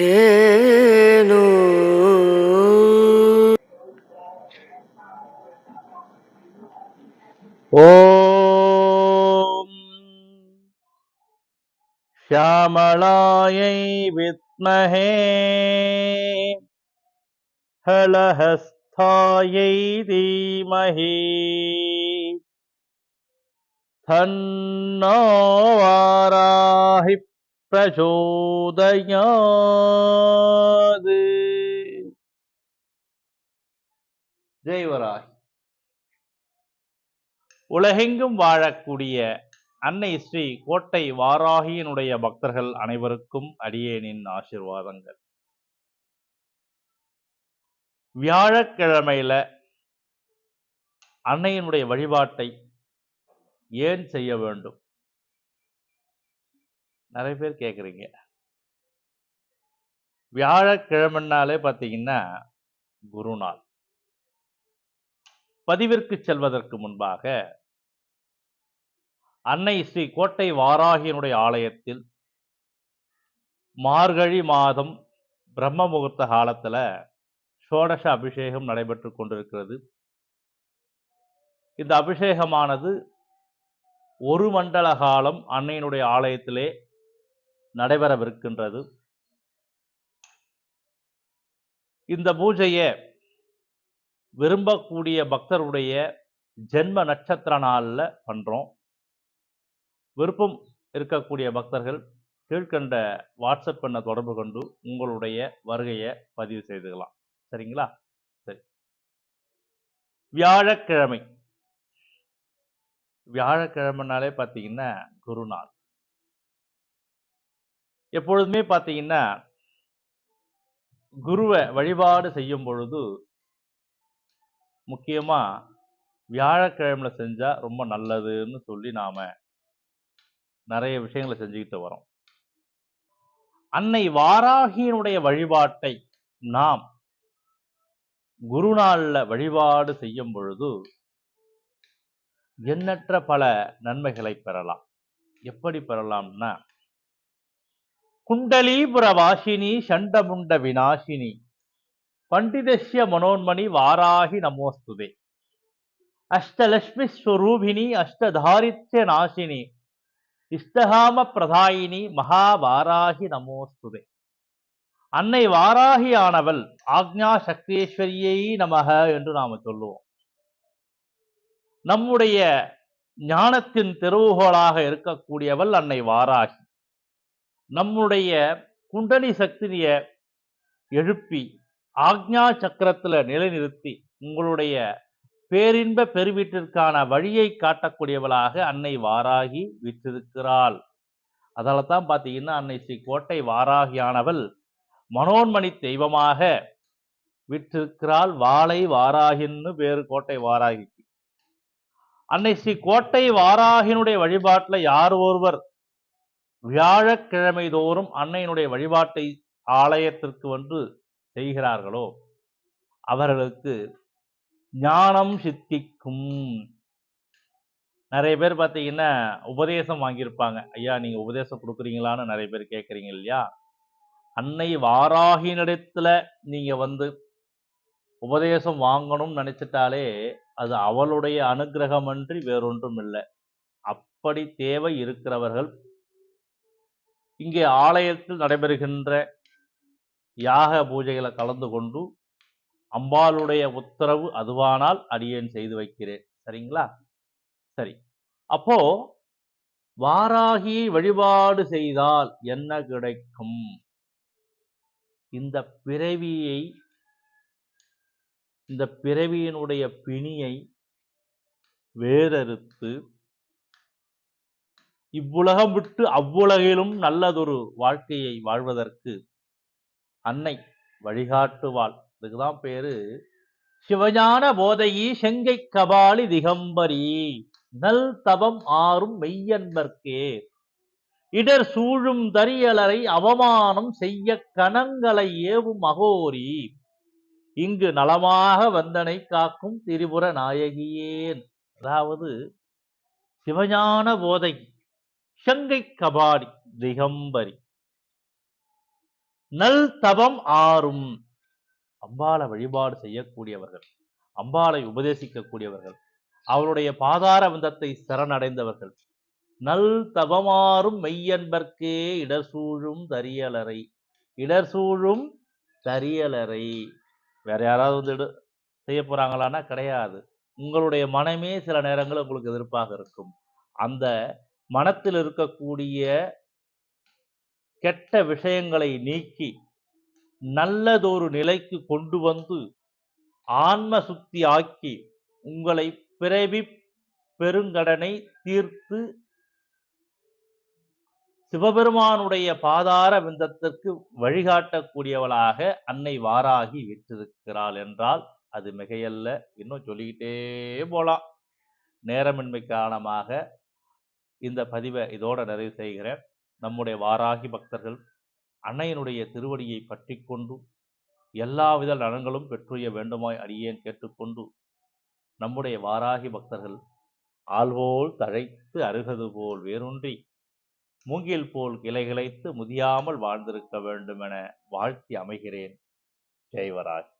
ரேணு ஓம் ஷியாமளாயை வித்மஹே ஹலஹஸ்தாயை தீமஹி தன்னோ வாரா பிரச்சோதயாது ஜெய்வராய் உலகெங்கும் வாழக்கூடிய அன்னை ஸ்ரீ கோட்டை வாராகியினுடைய பக்தர்கள் அனைவருக்கும் அடியேனின் ஆசிர்வாதங்கள். வியாழக்கிழமையில அன்னையினுடைய வழிபாட்டை ஏன் செய்ய வேண்டும்? நிறைய பேர் கேட்குறீங்க. வியாழக்கிழமைனாலே பார்த்தீங்கன்னா குருநாள். பதிவிற்கு செல்வதற்கு முன்பாக அன்னை ஸ்ரீ கோட்டை வாராகியனுடைய ஆலயத்தில் மார்கழி மாதம் பிரம்ம முகூர்த்த காலத்துல சோடச அபிஷேகம் நடைபெற்று கொண்டிருக்கிறது. இந்த அபிஷேகமானது ஒரு மண்டல காலம் அன்னையினுடைய ஆலயத்திலே நடைபெறவிருக்கின்றது. இந்த பூஜையை விரும்பக்கூடிய பக்தருடைய ஜென்ம நட்சத்திர நாளில் பண்ணுறோம் விருப்பம் இருக்கக்கூடிய பக்தர்கள் கீழ்கண்ட வாட்ஸ்அப் பண்ண தொடர்பு கொண்டு உங்களுடைய வருகையை பதிவு செய்துக்கலாம். சரிங்களா? சரி. வியாழக்கிழமை. வியாழக்கிழமைனாலே பார்த்தீங்கன்னா குருநாள். எப்பொழுதுமே பார்த்தீங்கன்னா குருவை வழிபாடு செய்யும் பொழுது முக்கியமாக வியாழக்கிழமையில் செஞ்சால் ரொம்ப நல்லதுன்னு சொல்லி நாம நிறைய விஷயங்களை செஞ்சுக்கிட்டு வரோம். அன்னை வாராகியினுடைய வழிபாட்டை நாம் குருநாளில் வழிபாடு செய்யும் பொழுது எண்ணற்ற பல நன்மைகளை பெறலாம். எப்படி பெறலாம்னா குண்டலீபுர வாசினி சண்டமுண்ட விநாசினி பண்டிதஸ்ய மனோன்மணி வாராகி நமோஸ்துதே. அஷ்டலட்சுமி ஸ்வரூபிணி அஷ்டதாரித்ய நாசினி இஷ்டகாம பிரதாயினி மகாவாராகி நமோஸ்துதே. அன்னை வாராகி ஆனவள் ஆக்ஞா சக்தேஸ்வரியை நமக என்று நாம சொல்லுவோம். நம்முடைய ஞானத்தின் தெருவுகோலாக இருக்கக்கூடியவள் அன்னை வாராகி. நம்முடைய குண்டலி சக்தியை எழுப்பி ஆக்ஞா சக்கரத்தில் நிலைநிறுத்தி உங்களுடைய பேரின்ப பெருவீட்டிற்கான வழியை காட்டக்கூடியவளாக அன்னை வாராகி விற்றிருக்கிறாள். அதால தான் பார்த்தீங்கன்னா அன்னை ஸ்ரீ கோட்டை வாராகியானவள் மனோன்மணி தெய்வமாக விற்றிருக்கிறாள். வாளை வாராகின்னு பேரு கோட்டை வாராகிக்கு. அன்னை ஸ்ரீ கோட்டை வாராகினுடைய வழிபாட்டில் யார் ஒருவர் வியாழக்கிழமை தோறும் அன்னையினுடைய வழிபாட்டை ஆலயத்திற்கு வந்து செய்கிறார்களோ அவர்களுக்கு ஞானம் சித்திக்கும். நிறைய பேர் பார்த்தீங்கன்னா உபதேசம் வாங்கியிருப்பாங்க. ஐயா நீங்க உபதேசம் கொடுக்குறீங்களான்னு நிறைய பேர் கேட்குறீங்க இல்லையா? அன்னை வாராகினிடத்துல நீங்க வந்து உபதேசம் வாங்கணும்னு நினைச்சிட்டாலே அது அவளுடைய அனுகிரகமன்றி வேறொன்றும் இல்லை அப்படி தேவை இருக்கிறவர்கள் இங்கே ஆலயத்தில் நடைபெறுகின்ற யாக பூஜைகளை கலந்து கொண்டு அம்பாளுடைய உத்தரவு அதுவானால் அடியேன் செய்து வைக்கிறேன். சரிங்களா? சரி. அப்போ வாராகியை வழிபாடு செய்தால் என்ன கிடைக்கும்? இந்த பிறவியை இந்த பிறவியினுடைய பிணியை வேறறுத்து இவ்வுலகம் விட்டு அவ்வுலகிலும் நல்லதொரு வாழ்க்கையை வாழ்வதற்கு அன்னை வழிகாட்டுவாள். இதுக்குதான் பேரு சிவஞான போதையி செங்கை கபாலி திகம்பரி. நல் தவம் ஆறும் மெய்யன்பர்க்கே. இடர் சூழும் தரியலரை அவமானம் செய்ய கணங்களை ஏவும் அகோரி இங்கு நலமாக வந்தனை காக்கும் திரிபுர நாயகியேன். அதாவது சிவஞான போதை செங்கை கபாடி திகம்பரி. நல் தபம் ஆறும். அம்பாளை வழிபாடு செய்யக்கூடியவர்கள் அம்பாளை உபதேசிக்கக்கூடியவர்கள் அவருடைய பாதார விந்தத்தை சரணடைந்தவர்கள். நல் தபமாறும் மெய்யன்பர்க்கே தரியலறை. இடர் சூழும் தரியலறை. வேற யாராவது வந்து செய்ய போறாங்களான்னா கிடையாது. உங்களுடைய மனமே சில நேரங்கள் உங்களுக்கு எதிர்ப்பாக இருக்கும். அந்த மனத்தில் இருக்கக்கூடிய கெட்ட விஷயங்களை நீக்கி நல்லதொரு நிலைக்கு கொண்டு வந்து ஆன்ம சுத்தி ஆக்கி உங்களை பிறவி பெருங்கடனை தீர்த்து சிவபெருமானுடைய பாதார விந்தத்திற்கு வழிகாட்டக்கூடியவளாக அன்னை வாராகி விற்றிருக்கிறாள் என்றால் அது மிகையல்ல. இன்னும் சொல்லிக்கிட்டே போலாம். நேரமின்மை காரணமாக இந்த பதிவை இதோட நிறைவு செய்கிறேன். நம்முடைய வாராகி பக்தர்கள் அன்னையனுடைய திருவடியை பற்றி கொண்டு எல்லாவித நலன்களும் பெற்றுய வேண்டுமாய் அடியேன் கேட்டுக்கொண்டு நம்முடைய வாராகி பக்தர்கள் ஆள்போல் தழைத்து அருகது போல் வேரூன்றி மூங்கில் போல் கிளைகிளைத்து முதியாமல் வாழ்ந்திருக்க வேண்டும் என வாழ்த்தி அமைகிறேன். ஜெய்வராஜ்